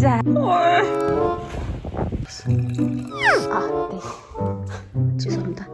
자. 아, 네. 죄송합니다.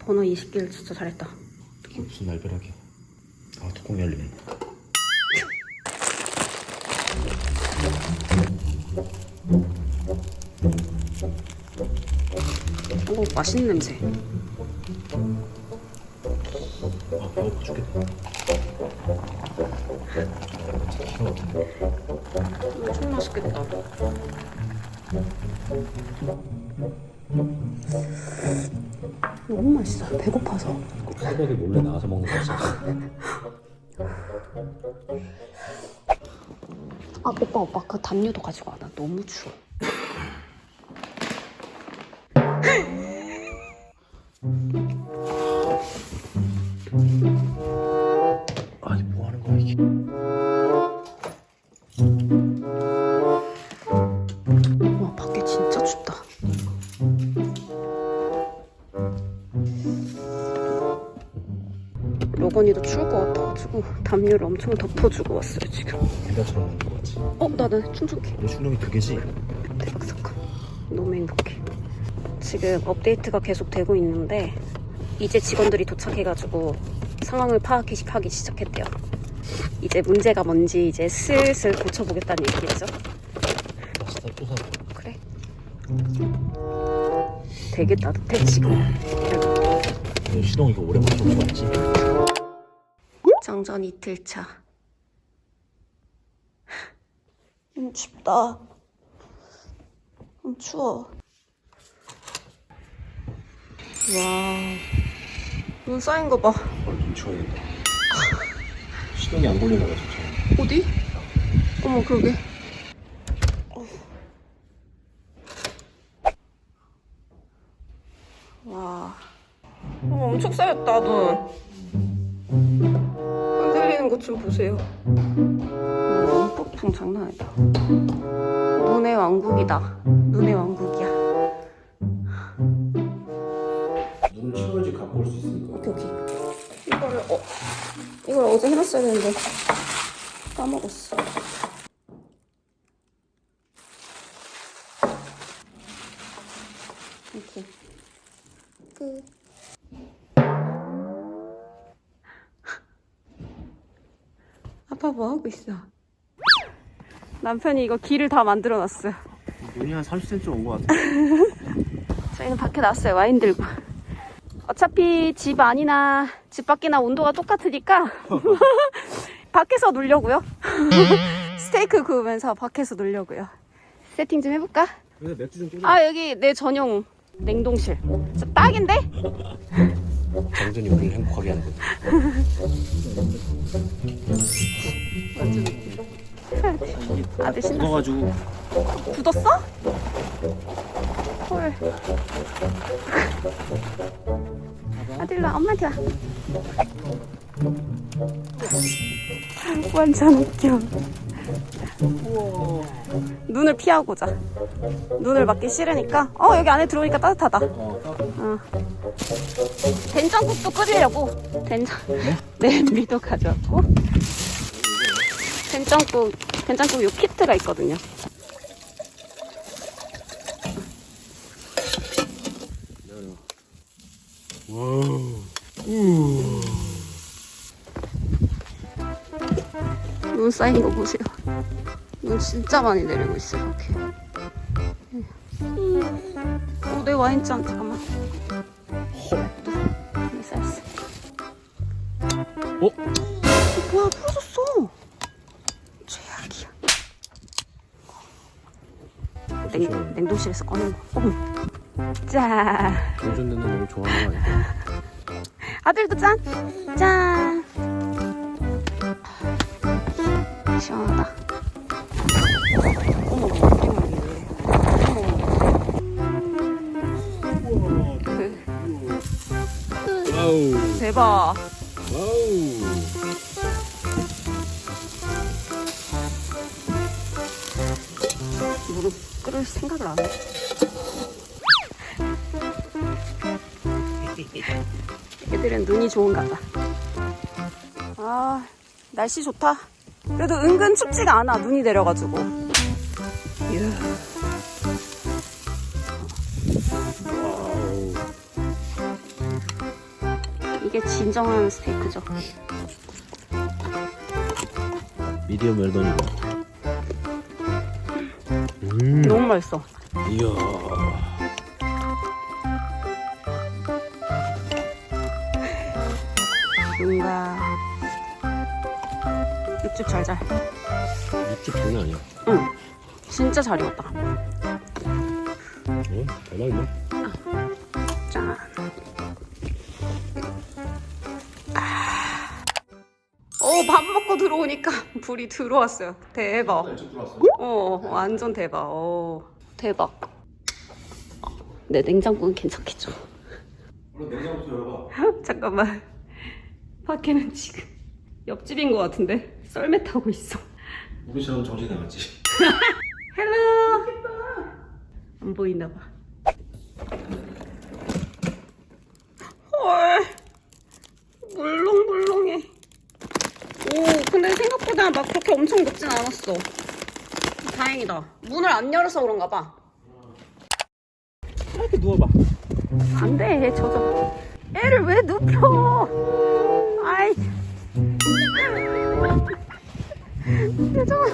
번호 20개를 진짜 잘했다. 무슨 날벼락이야 아 뚜껑 열리네 오, 맛있는 냄새. 아 배고파 죽겠다 엄청 맛있겠다. 너무 맛있어. 배고파서. 꼭 새벽에 몰래 나가서 먹는 거 있어 아, 오빠, 오빠, 그 담요도 가지고 와. 나 너무 추워. 담요를 엄청 덮어주고 왔어요, 지금. 유다처럼 먹는 거 같지 어, 나는 충전기. 너 충격이 두 개지? 대박 사건. 너무 행복해. 지금 업데이트가 계속 되고 있는데 이제 직원들이 도착해가지고 상황을 파악하기 시작했대요. 이제 문제가 뭔지 이제 슬슬 고쳐보겠다는 얘기죠. 파스타 또 사고 그래. 되게 따뜻해 지금. 너 시동 이거 오랜만에 알지? 정전 이틀차. 음, 춥다. 음, 추워. 와, 눈 쌓인 거 봐. 얼좀 치워야겠다 시동이 안 걸리나 봐 진짜 어디? 어머, 그러게. 어. 와. 어, 엄청 쌓였다, 눈. 좀 보세요. 와, 폭풍 장난 아니다. 눈의 왕국이다. 눈의 왕국이야. 눈을 치워야지 갖고 올 수 있으니까 오케이, 오케이. 이거를, 어, 이걸 어제 해놨어야 되는데, 까먹었어. 이렇게. 끝. 아빠 뭐 하고 있어? 남편이 이거 길을 다 만들어 놨어요. 눈이 한 30cm 온거 같아 저희는 밖에 나왔어요. 와인 들고. 어차피 집 안이나 집 밖이나 온도가 똑같으니까 밖에서 놀려고요. 스테이크 구우면서 밖에서 놀려고요. 세팅 좀 해볼까? 근데 맥주 좀 꽂아 아 여기 내 전용 냉동실. 진짜 딱인데? 정전이 우리를 행복하게 하는 거지 완전 아들 신났어. 먹어가지고 굳었어? 헐. 아들라 엄마한테 와. 완전 웃겨. 눈을 피하고자. 눈을 맞기 싫으니까. 어 여기 안에 들어오니까 따뜻하다. 어 어. 된장국도 끓이려고. 된장. 네, 미도 가져왔고. 된장국, 된장국 요 키트가 있거든요. 눈 쌓인 거 보세요. 눈 진짜 많이 내리고 있어, 이렇게. 음. 어, 내 와인잔, 잠깐만. 어? 어, 뭐야, 부러졌어. 최악이야. 냉, 냉동실에서 꺼낸 거. 어머. 자. 정전되는 너무 좋아하는 거 아니야? 아들도 짠! 짠! 시원하다. 어머. 어머. 대박. 무릎 끓을 생각을 안 해. 애들은 눈이 좋은가 봐. 아, 날씨 좋다. 그래도 은근 춥지가 않아, 눈이 내려가지고. 이야. 이게 진정한 스테이크죠. 미디엄 웰던이다. 음. 너무 맛있어. 이야. 뭔가 육즙 잘 잘. 육즙 장난 아니야. 응, 진짜 잘 익었다. 어? 대박이네. 어, 밥 먹고 들어오니까 불이 들어왔어요. 대박. 일찍 들어왔어. 어, 완전 대박. 어, 대박. 내 냉장고는 괜찮겠죠? 잠깐만. 밖에는 지금 옆집인 것 같은데 썰매 타고 있어. 우리처럼 정신 나갔지. 헬로. 안 보이나 봐. 헐. 오, 근데 생각보다 막 그렇게 엄청 높진 않았어. 다행이다. 문을 안 열어서 그런가 봐. 이렇게 누워봐. 안 돼, 저저. 애를 왜 눕혀? 아이. 표정을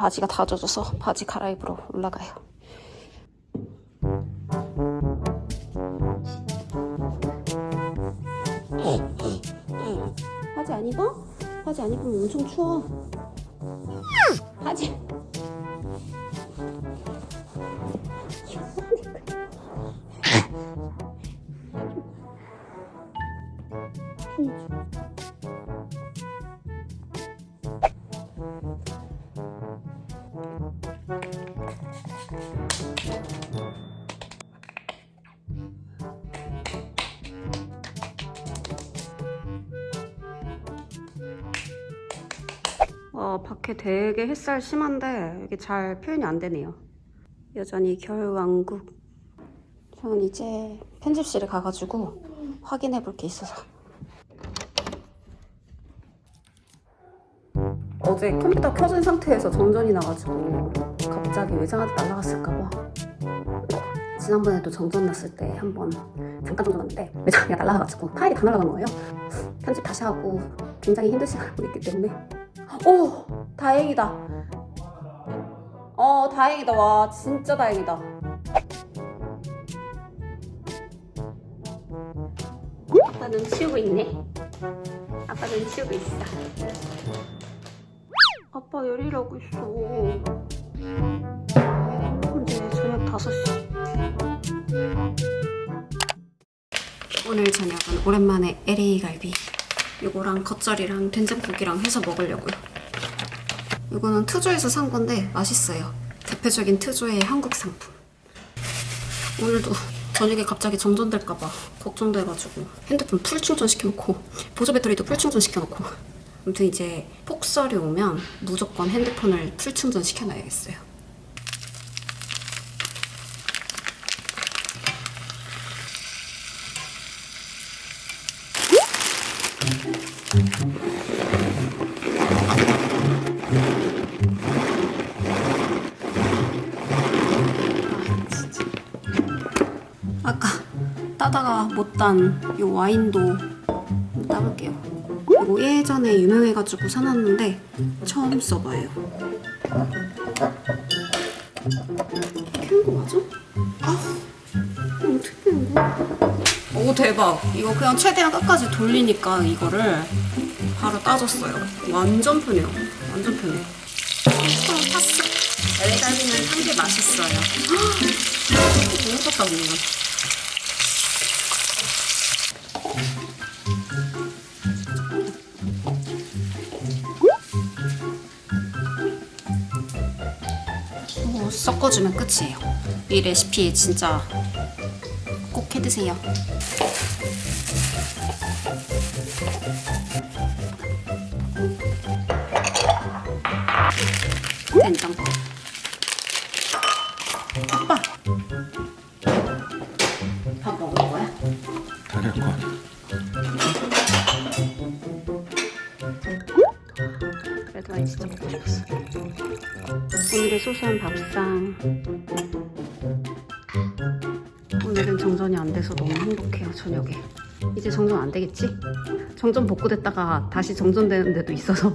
바지가 다 젖어서 바지 갈아입으러 올라가요. 바지 안 입어? 바지 안 입으면 엄청 추워. 바지. 어, 밖에 되게 햇살 심한데 이게 잘 표현이 안 되네요. 여전히 겨울왕국. 저는 이제 편집실에 가가지고 확인해 볼 게 있어서. 어제 컴퓨터 켜진 상태에서 정전이 나가지고 갑자기 외장하드 날아갔을까봐. 지난번에도 정전 났을 때 한번 잠깐 정전 났는데 외장하드가 날아가가지고 파일이 다 날아간 거예요. 편집 다시 하고 굉장히 힘든 시간을 보냈기 때문에 오 다행이다. 어 다행이다. 와 진짜 다행이다. 아빠 눈 치우고 있네. 아빠 눈 치우고 있어. 아빠 열일하고 있어. 근데 저녁 5시. 오늘 저녁은 오랜만에 LA 갈비 요거랑 겉절이랑 된장국이랑 해서 먹으려고요. 이거는 트조에서 산 건데 맛있어요. 대표적인 트조의 한국 상품. 오늘도 저녁에 갑자기 정전될까봐 걱정돼가지고 핸드폰 풀 충전 시켜놓고 보조 배터리도 풀 충전 시켜놓고 아무튼 이제 폭설이 오면 무조건 핸드폰을 풀 충전 시켜놔야겠어요. 따다가 못 딴 이 와인도 따볼게요. 이거 예전에 유명해가지고 사놨는데 처음 써봐요. 캔거 맞아? 아, 이거 어떻게 된 거야? 오 대박! 이거 그냥 최대한 끝까지 돌리니까 이거를 바로 따졌어요. 완전 편해요. 완전 편해. 처음 탔어. LA갈비는 한게 맛있어요. 너무 떴다 보면. 섞어주면 끝이에요. 이 레시피 진짜 꼭 해드세요. 된장국. 아빠. 소소한 밥상. 오늘은 정전이 안 돼서 너무 행복해요, 저녁에. 이제 정전 안 되겠지? 정전 복구됐다가 다시 정전되는 데도 있어서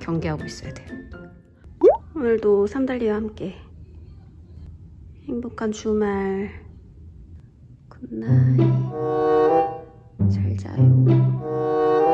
경계하고 있어야 돼요. 오늘도 삼달리와 함께 행복한 주말. 굿나잇. 잘 자요.